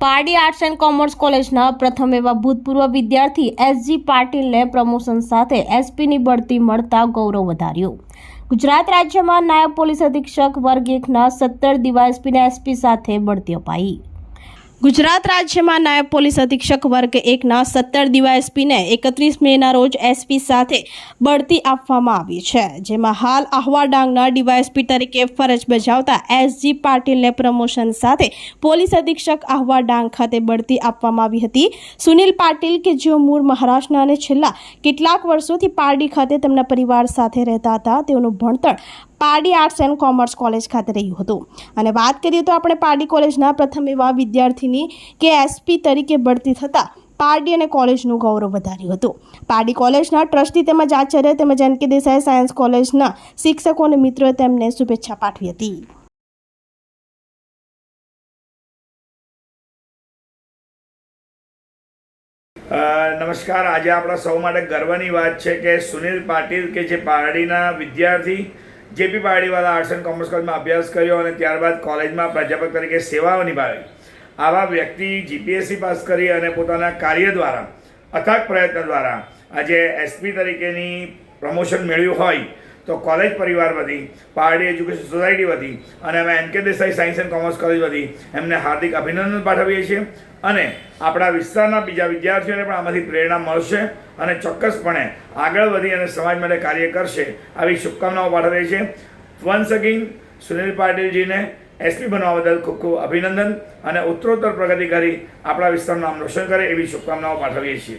Pardi arts and commerce કોલેજના પ્રથમ એવા ભૂતપૂર્વ વિદ્યાર્થી એસજી પાટીલને પ્રમોશન સાથે એસપીની બઢતી મળતા ગૌરવ વધાર્યું. ગુજરાત રાજ્યમાં નાયબ પોલીસ અધિક્ષક વર્ગ એકના સત્તર ડીવાયએસપીને એસપી સાથે બઢતી અપાઈ. ગુજરાત રાજ્યમાં નાયબ પોલીસ અધિક્ષક વર્ગ એકના સત્તર ડીવાયએસપીને એકત્રીસ મેના રોજ એસપી સાથે બઢતી આપવામાં આવી છે, જેમાં હાલ આહવા ડાંગના ડીવાયએસપી તરીકે ફરજ બજાવતા એસજી પાટીલને પ્રમોશન સાથે પોલીસ અધિક્ષક આહવા ડાંગ ખાતે બઢતી આપવામાં આવી હતી. સુનિલ પાટીલ કે જેઓ મૂળ મહારાષ્ટ્રના અને છેલ્લા કેટલાક વર્ષોથી પારડી ખાતે તેમના પરિવાર સાથે રહેતા હતા, તેઓનું ભણતર Pardi arts and commerce college ખાતે રહ્યું હતું. અને વાત કરીએ તો આપણે પારડી કોલેજના પ્રથમ એવા વિદ્યાર્થીની કે એસપી તરીકે બઢતી થતાં પારડી અને કોલેજનું ગૌરવ વધાર્યું હતું. પારડી કોલેજના ટ્રસ્ટી તેમજ આચાર્ય તેમજ એન કે દેસાઈ સાયન્સ કોલેજના શિક્ષકો અને મિત્રોએ તેમને શુભેચ્છા પાઠવી હતી. નમસ્કાર. આજે આપણા સૌ માટે ગર્વની વાત છે કે સુનિલ પાટીલ કે જે પારડીના વિદ્યાર્થી JP Pardiwala arts and commerce કોલેજમાં અભ્યાસ કર્યો અને ત્યારબાદ કોલેજમાં પ્રાધ્યાપક તરીકે સેવાઓ નિભાવી. આવા વ્યક્તિ જીપીએસસી પાસ કરી અને પોતાના કાર્ય દ્વારા, અથાગ પ્રયત્ન દ્વારા આજે એસપી તરીકેની પ્રમોશન મેળવ્યું હોય. તો કોલેજ પરિવાર વધી પારડી એજ્યુકેશન સોસાયટી વધી, અને અમે N K Desai science and commerce college વધી. એમને હાર્દિક અભિનંદન પાઠવીએ છીએ. અને આપણા વિસ્તારના બીજા વિદ્યાર્થીઓને પણ આમાંથી પ્રેરણા મળશે અને ચોક્કસપણે આગળ વધી અને સમાજ માટે કાર્ય કરશે આવી શુભકામનાઓ પાઠવીએ છીએ. વન્સ અગેન સુનિલ પાટીલજીને એસપી બનવા બદલ ખૂબ ખૂબ અભિનંદન અને ઉત્તરોત્તર પ્રગતિ કરી આપણા વિસ્તારનું નામ રોશન કરે એવી શુભકામનાઓ પાઠવીએ છીએ.